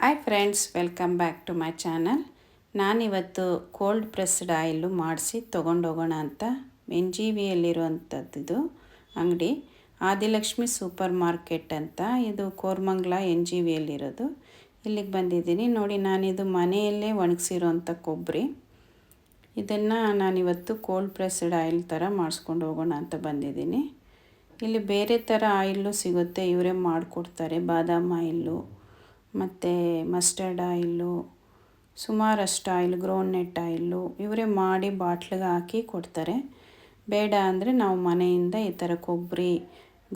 Hi friends welcome back to my channel ನಾನಿವತ್ತು cold pressed oil ಮಾಡಿಸಿ ತೊಗೊಂಡೋಗೋಣ ಅಂತ ಎನ್ ಜಿ ವಿಯಲ್ಲಿರುವಂಥದ್ದು ಅಂಗಡಿ. ಆದಿಲಕ್ಷ್ಮಿ ಸೂಪರ್ ಮಾರ್ಕೆಟ್ ಅಂತ ಇದು ಕೋರ್ಮಂಗ್ಲ ಎನ್ ಜಿ ವಿಯಲ್ಲಿರೋದು. ಇಲ್ಲಿಗೆ ಬಂದಿದ್ದೀನಿ. ನೋಡಿ, ನಾನಿದು ಮನೆಯಲ್ಲೇ ಒಣಗಿಸಿರೋಂಥ ಕೊಬ್ಬರಿ. ಇದನ್ನು ನಾನಿವತ್ತು ಕೋಲ್ಡ್ ಪ್ರೆಸ್ಡ್ ಆಯಿಲ್ ಥರ ಮಾಡಿಸ್ಕೊಂಡು ಹೋಗೋಣ ಅಂತ ಬಂದಿದ್ದೀನಿ. ಇಲ್ಲಿ ಬೇರೆ ಥರ ಆಯಿಲ್ಲು ಸಿಗುತ್ತೆ. ಇವರೇ ಮಾಡಿಕೊಡ್ತಾರೆ. ಬಾದಾಮ್ ಆಯಿಲ್ಲು ಮತ್ತು ಮಸ್ಟರ್ಡ್ ಆಯಿಲ್ಲು ಸುಮಾರಷ್ಟು ಆಯಿಲ್ ಗ್ರೌಂಡ್ನೆಟ್ ಆಯಿಲ್ಲು ಇವರೇ ಮಾಡಿ ಬಾಟ್ಲಿಗೆ ಹಾಕಿ ಕೊಡ್ತಾರೆ. ಬೇಡ ಅಂದರೆ ನಾವು ಮನೆಯಿಂದ ಈ ಥರ ಕೊಬ್ಬರಿ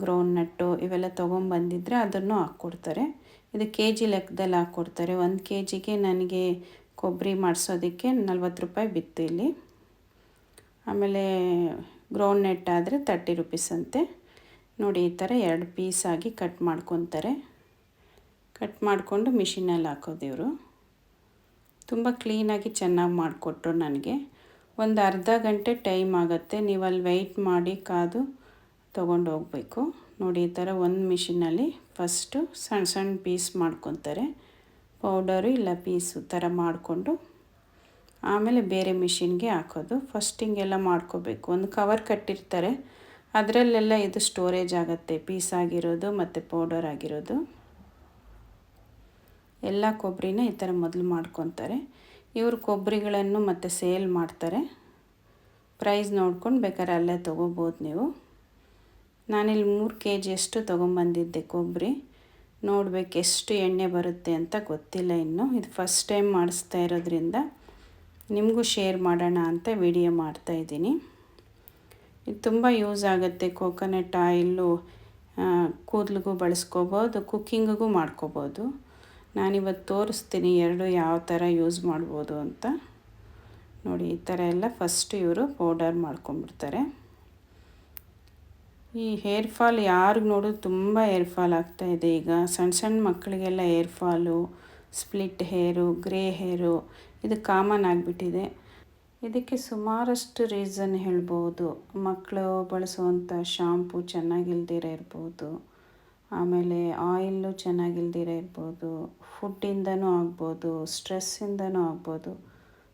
ಗ್ರೌಂಡ್ನಟ್ಟು ಇವೆಲ್ಲ ತೊಗೊಂಬಂದಿದ್ರೆ ಅದನ್ನು ಹಾಕ್ಕೊಡ್ತಾರೆ. ಇದು ಕೆ ಜಿ ಲೆಕ್ಕದಲ್ಲಿ ಹಾಕ್ಕೊಡ್ತಾರೆ. ಒಂದು ಕೆ ಜಿಗೆ ನನಗೆ ಕೊಬ್ಬರಿ ಮಾಡಿಸೋದಕ್ಕೆ ನಲ್ವತ್ತು ರೂಪಾಯಿ ಬಿತ್ತು ಇಲ್ಲಿ. ಆಮೇಲೆ ಗ್ರೌಂಡ್ನೆಟ್ ಆದರೆ ತರ್ಟಿ ರುಪೀಸ್ ಅಂತೆ. ನೋಡಿ ಈ ಥರ ಎರಡು ಪೀಸಾಗಿ ಕಟ್ ಮಾಡ್ಕೊತಾರೆ. ಕಟ್ ಮಾಡಿಕೊಂಡು ಮಿಷಿನಲ್ಲಿ ಹಾಕೋದು ಇವರು. ತುಂಬ ಕ್ಲೀನಾಗಿ ಚೆನ್ನಾಗಿ ಮಾಡಿಕೊಟ್ರು ನನಗೆ. ಒಂದು ಅರ್ಧ ಗಂಟೆ ಟೈಮ್ ಆಗುತ್ತೆ. ನೀವು ಅಲ್ಲಿ ವೆಯ್ಟ್ ಮಾಡಿ ಕಾದು ತೊಗೊಂಡು ಹೋಗಬೇಕು. ನೋಡಿ, ಈ ಥರ ಒಂದು ಮಿಷಿನಲ್ಲಿ ಫಸ್ಟು ಸಣ್ಣ ಸಣ್ಣ ಪೀಸ್ ಮಾಡ್ಕೊತಾರೆ. ಪೌಡರು ಇಲ್ಲ ಪೀಸು ಥರ ಮಾಡಿಕೊಂಡು ಆಮೇಲೆ ಬೇರೆ ಮಿಷಿನ್ಗೆ ಹಾಕೋದು. ಫಸ್ಟ್ ಹಿಂಗೆಲ್ಲ ಮಾಡ್ಕೋಬೇಕು. ಒಂದು ಕವರ್ ಕಟ್ಟಿರ್ತಾರೆ. ಅದರಲ್ಲೆಲ್ಲ ಇದು ಸ್ಟೋರೇಜ್ ಆಗುತ್ತೆ. ಪೀಸ್ ಆಗಿರೋದು ಮತ್ತು ಪೌಡರ್ ಆಗಿರೋದು. ಎಲ್ಲ ಕೊಬ್ಬರಿನ ಈ ಥರ ಮೊದಲು ಮಾಡ್ಕೊತಾರೆ. ಇವರು ಕೊಬ್ಬರಿಗಳನ್ನು ಮತ್ತು ಸೇಲ್ ಮಾಡ್ತಾರೆ. ಪ್ರೈಸ್ ನೋಡ್ಕೊಂಡು ಬೇಕಾದ್ರೆ ಅಲ್ಲೇ ತೊಗೋಬೋದು ನೀವು. ನಾನಿಲ್ಲಿ ಮೂರು ಕೆ ಜಿಯಷ್ಟು ತೊಗೊಂಬಂದಿದ್ದೆ ಕೊಬ್ಬರಿ. ನೋಡ್ಬೇಕು ಎಷ್ಟು ಎಣ್ಣೆ ಬರುತ್ತೆ ಅಂತ ಗೊತ್ತಿಲ್ಲ ಇನ್ನು. ಇದು ಫಸ್ಟ್ ಟೈಮ್ ಮಾಡಿಸ್ತಾ ಇರೋದ್ರಿಂದ ನಿಮಗೂ ಶೇರ್ ಮಾಡೋಣ ಅಂತ ವಿಡಿಯೋ ಮಾಡ್ತಾಯಿದ್ದೀನಿ ಇದು ತುಂಬ ಯೂಸ್ ಆಗುತ್ತೆ ಕೋಕೋನಟ್ ಆಯಿಲ್ಲು ಕೂದಲಿಗೂ ಬಳಸ್ಕೋಬೋದು, ಕುಕ್ಕಿಂಗಿಗೂ ಮಾಡ್ಕೋಬೋದು. ನಾನಿವತ್ತು ತೋರಿಸ್ತೀನಿ ಎರಡು ಯಾವ ಥರ ಯೂಸ್ ಮಾಡ್ಬೋದು ಅಂತ. ನೋಡಿ, ಈ ಥರ ಎಲ್ಲ ಫಸ್ಟ್ ಇವರು ಪೌಡರ್ ಮಾಡ್ಕೊಂಬಿಡ್ತಾರೆ ಈ ಹೇರ್ ಫಾಲ್ ಯಾರಿಗೆ ನೋಡೋದು ತುಂಬ ಹೇರ್ ಫಾಲ್ ಆಗ್ತಾಯಿದೆ ಈಗ ಸಣ್ಣ ಸಣ್ಣ ಮಕ್ಕಳಿಗೆಲ್ಲ hair fall split hair grey hair ಇದು ಕಾಮನ್ ಆಗಿಬಿಟ್ಟಿದೆ. ಇದಕ್ಕೆ ಸುಮಾರಷ್ಟು ರೀಸನ್ ಹೇಳ್ಬೋದು. ಮಕ್ಕಳು ಬಳಸುವಂಥ ಶಾಂಪು ಚೆನ್ನಾಗಿಲ್ದಿರ ಇರ್ಬೋದು ಆಮೇಲೆ ಆಯಿಲ್ಲು ಚೆನ್ನಾಗಿಲ್ದಿರ ಇರ್ಬೋದು, ಫುಡ್ಡಿಂದನೂ ಆಗ್ಬೋದು, ಸ್ಟ್ರೆಸ್ಸಿಂದನೂ ಆಗ್ಬೋದು,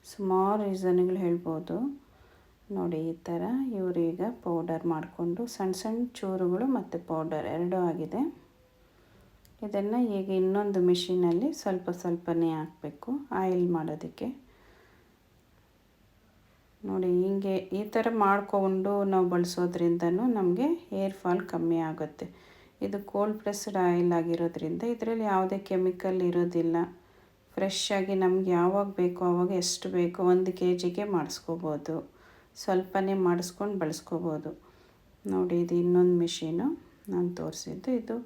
ಸುಮಾರು ರೀಸನ್ಗಳು ಹೇಳ್ಬೋದು. ನೋಡಿ, ಈ ಥರ ಇವರೀಗ ಪೌಡರ್ ಮಾಡಿಕೊಂಡು ಸಣ್ಣ ಸಣ್ಣ ಚೂರುಗಳು ಮತ್ತು ಪೌಡರ್ ಎರಡೂ ಆಗಿದೆ. ಇದನ್ನು ಈಗ ಇನ್ನೊಂದು ಮಿಷಿನಲ್ಲಿ ಸ್ವಲ್ಪ ಸ್ವಲ್ಪನೇ ಹಾಕಬೇಕು ಆಯಿಲ್ ಮಾಡೋದಕ್ಕೆ. ನೋಡಿ, ಹೀಗೆ ಈ ಥರ ಮಾಡಿಕೊಂಡು ನಾವು ಬಳಸೋದ್ರಿಂದನೂ ನಮಗೆ ಹೇರ್ ಫಾಲ್ ಕಮ್ಮಿ ಆಗುತ್ತೆ. ಇದು ಕೋಲ್ಡ್ ಪ್ರೆಸ್ಡ್ ಆಯಿಲ್ ಆಗಿರೋದ್ರಿಂದ ಇದರಲ್ಲಿ ಯಾವುದೇ ಕೆಮಿಕಲ್ ಇರೋದಿಲ್ಲ. ಫ್ರೆಶ್ ಆಗಿ ನಮ್ಗೆ ಯಾವಾಗ ಬೇಕೋ ಆವಾಗ ಎಷ್ಟು ಬೇಕೋ ಒಂದು ಕೆ ಜಿಗೆ ಮಾಡಿಸ್ಕೋಬೋದು. ಸ್ವಲ್ಪನೇ ಮಾಡಿಸ್ಕೊಂಡು ಬಳಸ್ಕೋಬೋದು. ನೋಡಿ, ಇದು ಇನ್ನೊಂದು ಮಿಷಿನು ನಾನು ತೋರಿಸಿದ್ದು. ಇದು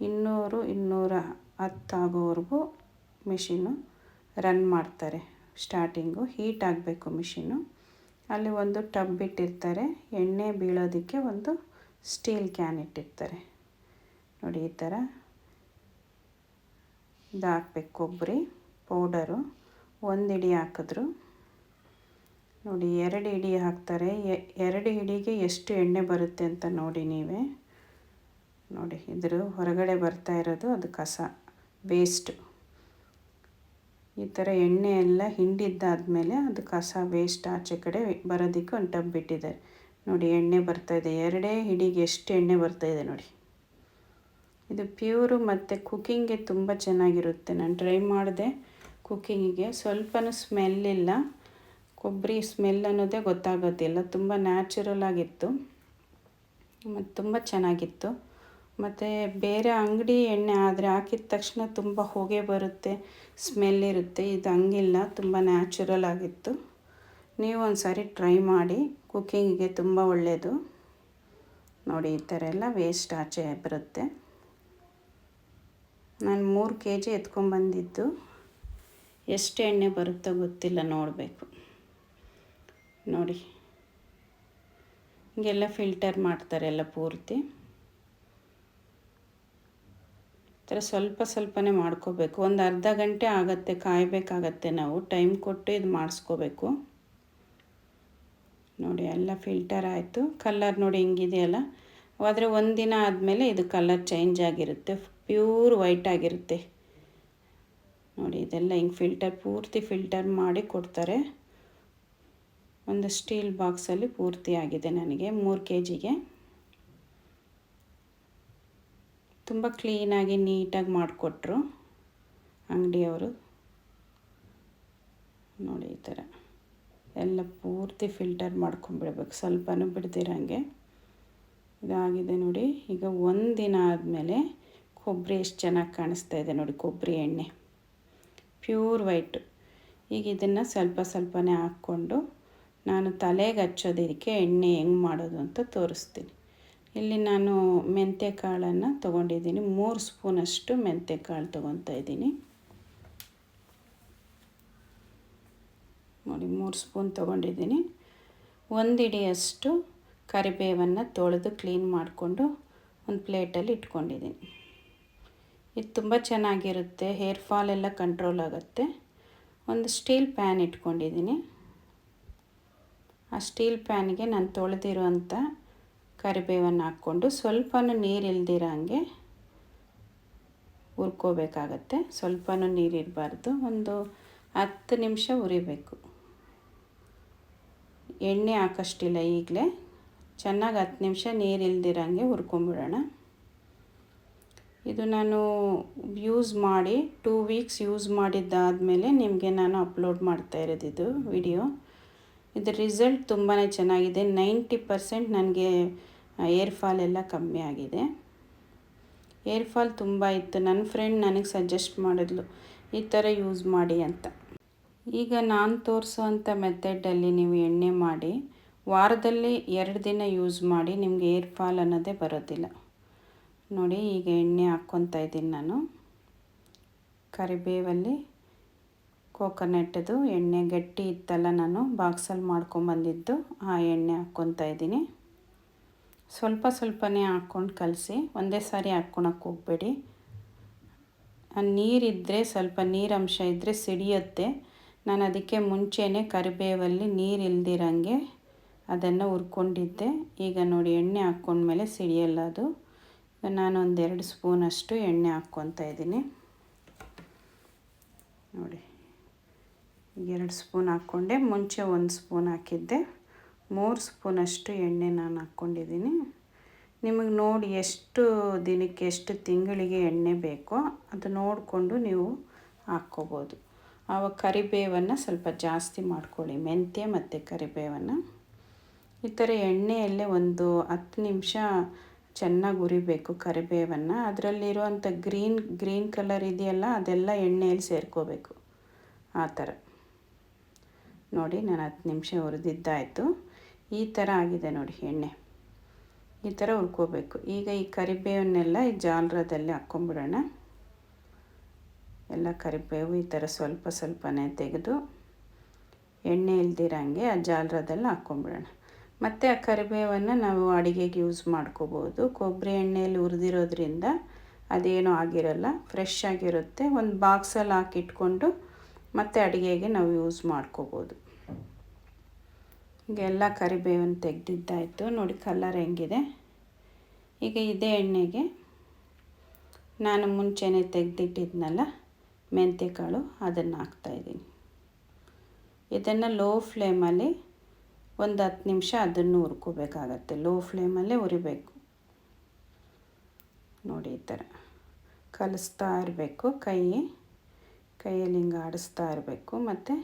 ಇನ್ನೂರು, ಇನ್ನೂರ ಹತ್ತಾಗೋವರೆಗೂ ಮಿಷಿನು ರನ್ ಮಾಡ್ತಾರೆ. ಸ್ಟಾರ್ಟಿಂಗು ಹೀಟ್ ಆಗಬೇಕು ಮಿಷಿನು ಅಲ್ಲಿ ಒಂದು ಟಬ್ ಇಟ್ಟಿರ್ತಾರೆ. ಎಣ್ಣೆ ಬೀಳೋದಕ್ಕೆ ಒಂದು ಸ್ಟೀಲ್ ಕ್ಯಾನ್ ಇಟ್ಟಿರ್ತಾರೆ. ನೋಡಿ ಈ ಥರ. ಇದು ಹಾಕ್ಬೇಕು ಕೊಬ್ಬರಿ, ಪೌಡರು. ಒಂದು ಇಡಿ ಹಾಕಿದ್ರು. ನೋಡಿ, ಎರಡು ಇಡಿ ಹಾಕ್ತಾರೆ. ಎರಡು ಹಿಡಿಗೆ ಎಷ್ಟು ಎಣ್ಣೆ ಬರುತ್ತೆ ಅಂತ ನೋಡಿ ನೀವೇ. ನೋಡಿ, ಇದ್ರ ಹೊರಗಡೆ ಬರ್ತಾ ಇರೋದು ಅದು ಕಸ ವೇಸ್ಟು ಈ ಥರ ಎಣ್ಣೆ ಎಲ್ಲ ಹಿಂಡಿದ್ದಾದಮೇಲೆ ಅದು ಕಸ ವೇಸ್ಟ್ ಆಚೆ ಕಡೆ ಬರೋದಕ್ಕೆ ಒಂದು ಟಬ್ ಬಿಟ್ಟಿದ್ದಾರೆ ನೋಡಿ, ಎಣ್ಣೆ ಬರ್ತಾಯಿದೆ ಎರಡೇ ಹಿಡಿಗೆ ಎಷ್ಟು ಎಣ್ಣೆ ಬರ್ತಾಯಿದೆ ನೋಡಿ. ಇದು ಪ್ಯೂರು ಮತ್ತು ಕುಕ್ಕಿಂಗ್ಗೆ ತುಂಬ ಚೆನ್ನಾಗಿರುತ್ತೆ. ನಾನು ಟ್ರೈ ಮಾಡಿದೆ ಕುಕ್ಕಿಂಗಿಗೆ. ಸ್ವಲ್ಪನೂ ಸ್ಮೆಲ್ ಇಲ್ಲ. ಕೊಬ್ಬರಿ ಸ್ಮೆಲ್ ಅನ್ನೋದೇ ಗೊತ್ತಾಗೋದಿಲ್ಲ. ತುಂಬ ನ್ಯಾಚುರಲ್ ಆಗಿತ್ತು. ಮತ್ತು ತುಂಬ ಚೆನ್ನಾಗಿತ್ತು. ಮತ್ತು ಬೇರೆ ಅಂಗಡಿ ಎಣ್ಣೆ ಆದರೆ ಹಾಕಿದ ತಕ್ಷಣ ತುಂಬ ಹೊಗೆ ಬರುತ್ತೆ ಸ್ಮೆಲ್ ಇರುತ್ತೆ. ಇದು ಹಂಗಿಲ್ಲ. ತುಂಬ ನ್ಯಾಚುರಲ್ ಆಗಿತ್ತು. ನೀವು ಒಂದು ಸಾರಿ ಟ್ರೈ ಮಾಡಿ. ಕುಕ್ಕಿಂಗಿಗೆ ತುಂಬ ಒಳ್ಳೆಯದು ನೋಡಿ, ಈ ಥರ ಎಲ್ಲ ವೇಸ್ಟ್ ಆಚೆ ಬರುತ್ತೆ. ನಾನು ಮೂರು ಕೆ ಜಿ ಎತ್ಕೊಂಬಂದಿದ್ದು. ಎಷ್ಟು ಎಣ್ಣೆ ಬರುತ್ತೋ ಗೊತ್ತಿಲ್ಲ, ನೋಡಬೇಕು. ನೋಡಿ. ಹಿಂಗೆಲ್ಲ ಫಿಲ್ಟರ್ ಮಾಡ್ತಾರೆ ಎಲ್ಲ ಪೂರ್ತಿ. ಥರ ಸ್ವಲ್ಪ ಸ್ವಲ್ಪನೇ ಮಾಡ್ಕೋಬೇಕು. ಒಂದು ಅರ್ಧ ಗಂಟೆ ಆಗುತ್ತೆ, ಕಾಯಬೇಕಾಗತ್ತೆ ನಾವು. ಟೈಮ್ ಕೊಟ್ಟು ಇದು ಮಾಡಿಸ್ಕೋಬೇಕು. ನೋಡಿ, ಎಲ್ಲ ಫಿಲ್ಟರ್ ಆಯಿತು. ಕಲರ್ ನೋಡಿ, ಹಿಂಗಿದೆಯಲ್ಲ. ಆದರೆ ಒಂದಿನ ಆದಮೇಲೆ ಇದು ಕಲರ್ ಚೇಂಜ್ ಆಗಿರುತ್ತೆ. ಪ್ಯೂರ್ ವೈಟ್ ಆಗಿರುತ್ತೆ. ನೋಡಿ, ಇದೆಲ್ಲ ಹಿಂಗೆ ಫಿಲ್ಟರ್, ಪೂರ್ತಿ ಫಿಲ್ಟರ್ ಮಾಡಿ ಕೊಡ್ತಾರೆ. ಒಂದು ಸ್ಟೀಲ್ ಬಾಕ್ಸಲ್ಲಿ ಪೂರ್ತಿ ಆಗಿದೆ ನನಗೆ, ಮೂರು ಕೆ ಜಿಗೆ ತುಂಬ ಕ್ಲೀನಾಗಿ ನೀಟಾಗಿ ಮಾಡಿಕೊಟ್ರು ಅಂಗಡಿಯವರು. ನೋಡಿ, ಈ ಥರ. ಎಲ್ಲ ಪೂರ್ತಿ ಫಿಲ್ಟರ್ ಮಾಡ್ಕೊಂಬಿಡ್ಬೇಕು, ಸ್ವಲ್ಪನೂ ಬಿಡ್ದಿರಂಗೆ. ಇದಾಗಿದೆ ನೋಡಿ, ಈಗ ಒಂದು ದಿನ ಆದಮೇಲೆ ಕೊಬ್ಬರಿ ಎಷ್ಟು ಚೆನ್ನಾಗಿ ಕಾಣಿಸ್ತಾ ಇದೆ ನೋಡಿ, ಕೊಬ್ಬರಿ ಎಣ್ಣೆ. ಪ್ಯೂರ್ ವೈಟು ಈಗ ಇದನ್ನು ಸ್ವಲ್ಪ ಸ್ವಲ್ಪನೇ ಹಾಕ್ಕೊಂಡು ನಾನು ತಲೆಗೆ ಹಚ್ಚೋದಕ್ಕೆ ಎಣ್ಣೆ ಹೆಂಗೆ ಮಾಡೋದು ಅಂತ ತೋರಿಸ್ತೀನಿ. ಇಲ್ಲಿ ನಾನು ಮೆಂತ್ಯ ಕಾಳನ್ನು ತೊಗೊಂಡಿದ್ದೀನಿ, ಮೂರು ಸ್ಪೂನಷ್ಟು ಮೆಂತ್ಯ ಕಾಳು ತೊಗೊತಾ ಇದ್ದೀನಿ. ನೋಡಿ, ಮೂರು ಸ್ಪೂನ್ ತೊಗೊಂಡಿದ್ದೀನಿ. ಒಂದಿಡಿಯಷ್ಟು ಕರಿಬೇವನ್ನು ತೊಳೆದು ಕ್ಲೀನ್ ಮಾಡಿಕೊಂಡು ಒಂದು ಪ್ಲೇಟಲ್ಲಿ ಇಟ್ಕೊಂಡಿದ್ದೀನಿ. ಇದು ತುಂಬ ಚೆನ್ನಾಗಿರುತ್ತೆ. ಹೇರ್ ಫಾಲ್ ಎಲ್ಲ ಕಂಟ್ರೋಲ್ ಆಗುತ್ತೆ. ಒಂದು ಸ್ಟೀಲ್ ಪ್ಯಾನ್ ಇಟ್ಕೊಂಡಿದ್ದೀನಿ. ಆ ಸ್ಟೀಲ್ ಪ್ಯಾನ್ಗೆ ನಾನು ತೊಳೆದಿರುವಂಥ ಕರಿಬೇವನ್ನು ಹಾಕ್ಕೊಂಡು ಸ್ವಲ್ಪನೂ ನೀರು ಇಲ್ದಿರೋ ಹಂಗೆ ಹುರ್ಕೋಬೇಕಾಗತ್ತೆ. ಸ್ವಲ್ಪನೂ ನೀರಿರಬಾರ್ದು ಒಂದು ಹತ್ತು ನಿಮಿಷ ಉರಿಬೇಕು ಎಣ್ಣೆ ಹಾಕಷ್ಟಿಲ್ಲ ಈಗಲೇ. ಚೆನ್ನಾಗಿ ಹತ್ತು ನಿಮಿಷ ನೀರು ಇಲ್ದಿರಂಗೆ ಹುರ್ಕೊಂಬಿಡೋಣ. ಇದು ನಾನು ಯೂಸ್ ಮಾಡಿ ಟೂ ವೀಕ್ಸ್ ಯೂಸ್ ಮಾಡಿದ್ದಾದಮೇಲೆ ನಿಮಗೆ ನಾನು ಅಪ್ಲೋಡ್ ಮಾಡ್ತಾ ಇರೋದು ಇದು ವಿಡಿಯೋ ಇದು ರಿಸಲ್ಟ್ ತುಂಬಾ ಚೆನ್ನಾಗಿದೆ. ನೈಂಟಿ ಪರ್ಸೆಂಟ್ ನನಗೆ ಏರ್ಫಾಲ್ ಎಲ್ಲ ಕಮ್ಮಿ ಆಗಿದೆ. ಏರ್ಫಾಲ್ ತುಂಬ ಇತ್ತು. ನನ್ನ ಫ್ರೆಂಡ್ ನನಗೆ ಸಜೆಸ್ಟ್ ಮಾಡಿದ್ಲು, ಈ ಥರ ಯೂಸ್ ಮಾಡಿ ಅಂತ. ಈಗ ನಾನು ತೋರಿಸೋವಂಥ ಮೆಥಡಲ್ಲಿ ನೀವು ಎಣ್ಣೆ ಮಾಡಿ, ವಾರದಲ್ಲಿ ಎರಡು ದಿನ ಯೂಸ್ ಮಾಡಿ ನಿಮಗೆ ಏರ್ಫಾಲ್ ಅನ್ನೋದೇ ಬರೋದಿಲ್ಲ. ನೋಡಿ ಈಗ ಎಣ್ಣೆ ಹಾಕ್ಕೊತಾ ಇದ್ದೀನಿ ನಾನು. ಕರಿಬೇವಲ್ಲಿ ಕೋಕೋನಟ್ಟದು ಎಣ್ಣೆ ಗಟ್ಟಿ ಇತ್ತಲ್ಲ ನಾನು, ಬಾಕ್ಸಲ್ಲಿ ಮಾಡ್ಕೊಂಬಂದಿದ್ದು ಆ ಎಣ್ಣೆ ಹಾಕ್ಕೊತಾ ಇದ್ದೀನಿ. ಸ್ವಲ್ಪ ಸ್ವಲ್ಪನೇ ಹಾಕ್ಕೊಂಡು ಕಲಸಿ, ಒಂದೇ ಸಾರಿ ಹಾಕ್ಕೊಳಕ್ಕೆ ಹೋಗಬೇಡಿ. ನೀರಿದ್ದರೆ ಸ್ವಲ್ಪ ನೀರಂಶ ಇದ್ದರೆ ಸಿಡಿಯುತ್ತೆ. ನಾನು ಅದಕ್ಕೆ ಮುಂಚೆನೇ ಕರಿಬೇವಲ್ಲಿ ನೀರು ಇಲ್ದಿರಂಗೆ ಅದನ್ನು ಹುರ್ಕೊಂಡಿದ್ದೆ. ಈಗ ನೋಡಿ ಎಣ್ಣೆ ಹಾಕ್ಕೊಂಡ್ಮೇಲೆ ಸಿಡಿಯಲ್ಲ ಅದು. ನಾನು ಒಂದೆರಡು ಸ್ಪೂನಷ್ಟು ಎಣ್ಣೆ ಹಾಕ್ಕೊತಾ ಇದ್ದೀನಿ. ನೋಡಿ, ಎರಡು ಸ್ಪೂನ್ ಹಾಕ್ಕೊಂಡೆ. ಮುಂಚೆ ಒಂದು ಸ್ಪೂನ್ ಹಾಕಿದ್ದೆ. ಮೂರು ಸ್ಪೂನಷ್ಟು ಎಣ್ಣೆ ನಾನು ಹಾಕ್ಕೊಂಡಿದ್ದೀನಿ. ನಿಮಗೆ ನೋಡಿ ಎಷ್ಟು ದಿನಕ್ಕೆ ಎಷ್ಟು ತಿಂಗಳಿಗೆ ಎಣ್ಣೆ ಬೇಕೋ ಅದು ನೋಡಿಕೊಂಡು ನೀವು ಹಾಕ್ಕೋಬೋದು. ಆವಾಗ ಕರಿಬೇವನ್ನು ಸ್ವಲ್ಪ ಜಾಸ್ತಿ ಮಾಡ್ಕೊಳ್ಳಿ, ಮೆಂತ್ಯ ಮತ್ತು ಕರಿಬೇವನ್ನು. ಈ ಥರ ಎಣ್ಣೆಯಲ್ಲೇ ಒಂದು ಹತ್ತು ನಿಮಿಷ ಚೆನ್ನಾಗಿ ಉರಿಬೇಕು ಕರಿಬೇವನ್ನು. ಅದರಲ್ಲಿರುವಂಥ ಗ್ರೀನ್ ಗ್ರೀನ್ ಕಲರ್ ಇದೆಯಲ್ಲ, ಅದೆಲ್ಲ ಎಣ್ಣೆಯಲ್ಲಿ ಸೇರ್ಕೋಬೇಕು. ಆ ಥರ. ನೋಡಿ, ನಾನು ಹತ್ತು ನಿಮಿಷ ಹುರಿದಿದ್ದಾಯಿತು. ಈ ಥರ ಆಗಿದೆ ನೋಡಿ ಎಣ್ಣೆ. ಈ ಥರ ಹುರ್ಕೋಬೇಕು. ಈಗ ಈ ಕರಿಬೇವನ್ನೆಲ್ಲ ಈ ಜಾಲ್ರದಲ್ಲಿ ಹಾಕ್ಕೊಂಬಿಡೋಣ. ಎಲ್ಲ ಕರಿಬೇವು ಈ ಥರ ಸ್ವಲ್ಪ ಸ್ವಲ್ಪನೇ ತೆಗೆದು ಎಣ್ಣೆ ಇಲ್ದಿರಂಗೆ ಆ ಜಾಲ್ರದಲ್ಲಿ ಹಾಕ್ಕೊಂಬಿಡೋಣ. ಮತ್ತು ಆ ಕರಿಬೇವನ್ನು ನಾವು ಅಡುಗೆಗೆ ಯೂಸ್ ಮಾಡ್ಕೋಬೋದು ಕೊಬ್ಬರಿ ಎಣ್ಣೆಯಲ್ಲಿ ಹುರಿದಿರೋದ್ರಿಂದ ಅದೇನು ಆಗಿರಲ್ಲ ಫ್ರೆಶ್ ಆಗಿರುತ್ತೆ. ಒಂದು ಬಾಕ್ಸಲ್ಲಿ ಹಾಕಿಟ್ಕೊಂಡು ಮತ್ತೆ ಅಡುಗೆಗೆ ನಾವು ಯೂಸ್ ಮಾಡ್ಕೋಬೋದು ಹೀಗೆಲ್ಲ ಕರಿಬೇವನ್ನು ತೆಗೆದಿದ್ದಾಯಿತು. ನೋಡಿ ಕಲರ್ ಹೆಂಗಿದೆ. ಈಗ ಇದೇ ಎಣ್ಣೆಗೆ ನಾನು ಮುಂಚೆನೇ ತೆಗೆದಿಟ್ಟಿದ್ನಲ್ಲ ಮೆಂತ್ಯಕಾಳು ಅದನ್ನು ಹಾಕ್ತಾಯಿದ್ದೀನಿ ಇದನ್ನು ಲೋ ಫ್ಲೇಮಲ್ಲಿ ಒಂದು ಹತ್ತು ನಿಮಿಷ ಅದನ್ನು ಹುರ್ಕೋಬೇಕಾಗತ್ತೆ. ಲೋ ಫ್ಲೇಮಲ್ಲೇ ಉರಿಬೇಕು ನೋಡಿ ಈ ಥರ ಕಲಿಸ್ತಾ ಇರಬೇಕು. ಕೈ, ಕೈಯಲ್ಲಿ ಹಿಂಗೆ ಆಡಿಸ್ತಾ ಇರಬೇಕು. ಮತ್ತು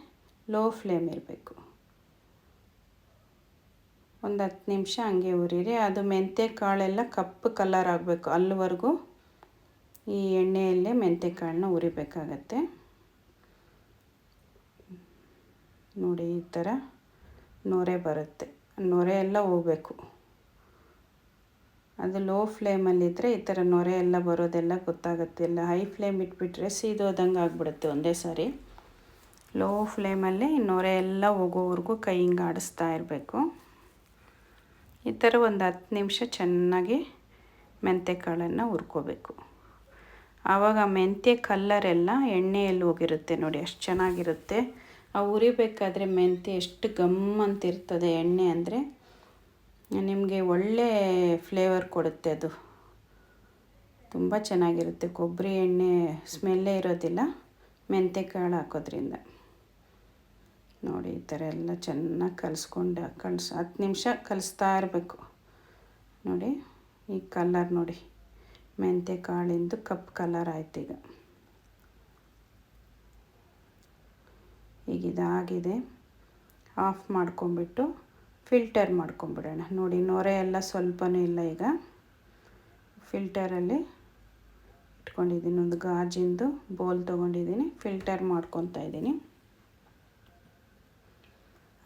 ಲೋ ಫ್ಲೇಮ್ ಇರಬೇಕು. ಒಂದು ಹತ್ತು ನಿಮಿಷ ಹಂಗೆ ಉರಿರಿ ಅದು ಮೆಂತ್ಯ ಕಾಳೆಲ್ಲ ಕಪ್ಪು ಕಲರ್ ಆಗಬೇಕು. ಅಲ್ಲಿವರೆಗೂ ಈ ಎಣ್ಣೆಯಲ್ಲೇ ಮೆಂತ್ಯ ಕಾಳನ್ನ ಉರಿಬೇಕಾಗತ್ತೆ ನೋಡಿ ಈ ಥರ ನೊರೆ ಬರುತ್ತೆ. ನೊರೆ ಎಲ್ಲ ಹೋಗಬೇಕು. ಅದು ಲೋ ಫ್ಲೇಮಲ್ಲಿದ್ದರೆ ಈ ಥರ ನೊರೆ ಎಲ್ಲ ಬರೋದೆಲ್ಲ ಗೊತ್ತಾಗುತ್ತೆ. ಇಲ್ಲ ಹೈ ಫ್ಲೇಮ್ ಇಟ್ಬಿಟ್ರೆ ಸೀದೋದಂಗೆ ಆಗಿಬಿಡುತ್ತೆ ಒಂದೇ ಸಾರಿ. ಲೋ ಫ್ಲೇಮಲ್ಲಿ ನೊರೆ ಎಲ್ಲ ಹೋಗೋವರೆಗೂ ಕೈ ಹಿಂಗೆ ಆಡಿಸ್ತಾ ಇರಬೇಕು. ಈ ಥರ ಒಂದು ಹತ್ತು ನಿಮಿಷ ಚೆನ್ನಾಗಿ ಮೆಂತ್ಯಕಾಳನ್ನು ಹುರ್ಕೋಬೇಕು. ಆವಾಗ ಮೆಂತ್ಯ ಕಲ್ಲರೆಲ್ಲ ಎಣ್ಣೆಯಲ್ಲಿ ಹೋಗಿರುತ್ತೆ ನೋಡಿ, ಅಷ್ಟು ಚೆನ್ನಾಗಿರುತ್ತೆ. ಆ ಉರಿಬೇಕಾದ್ರೆ ಮೆಂತ್ಯ ಎಷ್ಟು ಗಮ್ ಅಂತಿರ್ತದೆ, ಎಣ್ಣೆ ಅಂದರೆ ನಿಮಗೆ ಒಳ್ಳೆ ಫ್ಲೇವರ್ ಕೊಡುತ್ತೆ ಅದು. ತುಂಬ ಚೆನ್ನಾಗಿರುತ್ತೆ. ಕೊಬ್ಬರಿ ಎಣ್ಣೆ ಸ್ಮೆಲ್ಲೇ ಇರೋದಿಲ್ಲ. ಮೆಂತ್ಯ ಕಾಳು ಹಾಕೋದ್ರಿಂದ. ನೋಡಿ, ಈ ಥರ ಎಲ್ಲ ಚೆನ್ನಾಗಿ ಕಲಿಸ್ಕೊಂಡು ಕಲಿಸ್ ಹತ್ತು ನಿಮಿಷ ಕಲಿಸ್ತಾ ಇರಬೇಕು. ನೋಡಿ, ಈ ಕಲರ್ ನೋಡಿ. ಮೆಂತ್ಯ ಕಾಳಿಂದು ಕಪ್ ಕಲರ್ ಆಯ್ತು ಈಗ. ಈಗ ಇದಾಗಿದೆ. ಆಫ್ ಮಾಡ್ಕೊಂಬಿಟ್ಟು ಫಿಲ್ಟರ್ ಮಾಡ್ಕೊಂಬಿಡೋಣ ನೋಡಿ, ನೊರೆ ಎಲ್ಲ ಸ್ವಲ್ಪನೂ ಇಲ್ಲ ಈಗ. ಫಿಲ್ಟರಲ್ಲಿ ಇಟ್ಕೊಂಡಿದ್ದೀನಿ. ಒಂದು ಗಾಜಿಂದು ಬೋಲ್ ತೊಗೊಂಡಿದ್ದೀನಿ. ಫಿಲ್ಟರ್ ಮಾಡ್ಕೊತಾ ಇದ್ದೀನಿ.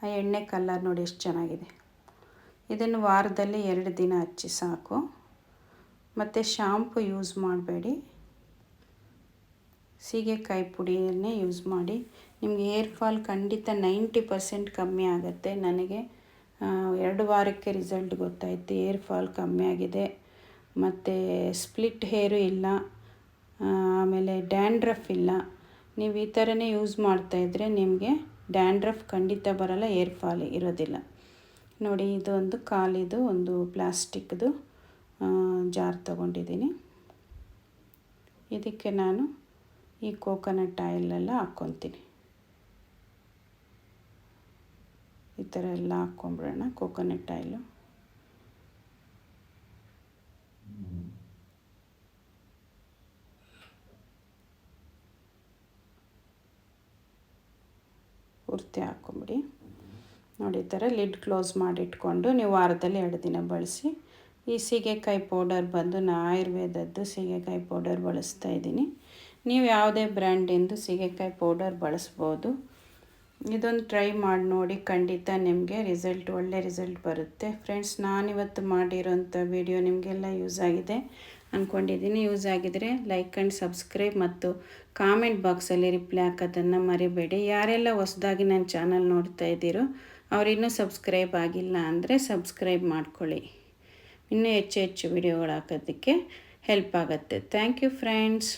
ಆ ಎಣ್ಣೆ ಕಲ್ಲರ್ ನೋಡಿ ಎಷ್ಟು ಚೆನ್ನಾಗಿದೆ. ಇದನ್ನು ವಾರದಲ್ಲಿ ಎರಡು ದಿನ ಹಚ್ಚಿ ಸಾಕು. ಮತ್ತು ಶಾಂಪು ಯೂಸ್ ಮಾಡಬೇಡಿ. ಸೀಗೆಕಾಯಿ ಪುಡಿಯನ್ನೇ ಯೂಸ್ ಮಾಡಿ ನಿಮಗೆ ಹೇರ್ ಫಾಲ್ ಖಂಡಿತ ನೈಂಟಿ ಪರ್ಸೆಂಟ್ ಕಮ್ಮಿ ಆಗುತ್ತೆ. ನನಗೆ ಎರಡು ವಾರಕ್ಕೆ ರಿಸಲ್ಟ್ ಗೊತ್ತಾಯಿತು. ಏರ್ ಫಾಲ್ ಕಮ್ಮಿ ಆಗಿದೆ. ಮತ್ತು ಸ್ಪ್ಲಿಟ್ ಹೇರು ಇಲ್ಲ. ಆಮೇಲೆ ಡ್ಯಾಂಡ್ರಫ್ ಇಲ್ಲ. ನೀವು ಈ ಥರನೇ ಯೂಸ್ ಮಾಡ್ತಾಯಿದ್ರೆ ನಿಮಗೆ ಡ್ಯಾಂಡ್ರಫ್ ಖಂಡಿತ ಬರಲ್ಲ ಏರ್ ಫಾಲ್ ಇರೋದಿಲ್ಲ. ನೋಡಿ, ಇದೊಂದು ಕಾಲಿದು, ಒಂದು ಪ್ಲಾಸ್ಟಿಕ್ದು ಜಾರ್ ತಗೊಂಡಿದ್ದೀನಿ. ಇದಕ್ಕೆ ನಾನು ಈ ಕೋಕೋನಟ್ ಆಯಿಲೆಲ್ಲ ಹಾಕ್ಕೊತೀನಿ ಈ ಥರ ಎಲ್ಲ ಹಾಕ್ಕೊಂಬಿಡೋಣ, ಕೋಕೋನಟ್ ಆಯಿಲು. ಪೂರ್ತಿ ಹಾಕ್ಕೊಂಬಿಡಿ. ನೋಡಿ, ಈ ಥರ ಲಿಡ್ ಕ್ಲೋಸ್ ಮಾಡಿಟ್ಕೊಂಡು ನೀವು ವಾರದಲ್ಲಿ ಎರಡು ದಿನ ಬಳಸಿ. ಈ ಸೀಗೆಕಾಯಿ ಪೌಡರ್ ಬಂದು, ನಾ ಆಯುರ್ವೇದದ್ದು ಸೀಗೆಕಾಯಿ ಪೌಡರ್ ಬಳಸ್ತಾ ಇದ್ದೀನಿ. ನೀವು ಯಾವುದೇ ಬ್ರ್ಯಾಂಡಿಂದು ಸೀಗೆಕಾಯಿ ಪೌಡರ್ ಬಳಸ್ಬೋದು. ಇದೊಂದು ಟ್ರೈ ಮಾಡಿ ನೋಡಿ ಖಂಡಿತ ನಿಮಗೆ ರಿಸಲ್ಟ್ ಒಳ್ಳೆ ರಿಸಲ್ಟ್ ಬರುತ್ತೆ. ಫ್ರೆಂಡ್ಸ್ ನಾನಿವತ್ತು ಮಾಡಿರೋಂಥ ವಿಡಿಯೋ ನಿಮಗೆಲ್ಲ ಯೂಸ್ ಆಗಿದೆ. ಅಂದ್ಕೊಂಡಿದ್ದೀನಿ ಯೂಸ್ ಆಗಿದರೆ ಲೈಕ್ ಆ್ಯಂಡ್ ಸಬ್ಸ್ಕ್ರೈಬ್ ಮತ್ತು ಕಾಮೆಂಟ್ ಬಾಕ್ಸಲ್ಲಿ ರಿಪ್ಲೈ ಹಾಕೋದನ್ನು ಮರಿಬೇಡಿ. ಯಾರೆಲ್ಲ ಹೊಸದಾಗಿ ನನ್ನ ಚಾನಲ್ ನೋಡ್ತಾ ಇದ್ದೀರೋ ಅವರಿನ್ನೂ ಸಬ್ಸ್ಕ್ರೈಬ್ ಆಗಿಲ್ಲ ಅಂದರೆ ಸಬ್ಸ್ಕ್ರೈಬ್ ಮಾಡ್ಕೊಳ್ಳಿ. ಇನ್ನೂ ಹೆಚ್ಚು ಹೆಚ್ಚು ವಿಡಿಯೋಗಳು ಹಾಕೋದಕ್ಕೆ ಹೆಲ್ಪ್ ಆಗುತ್ತೆ. Thank you friends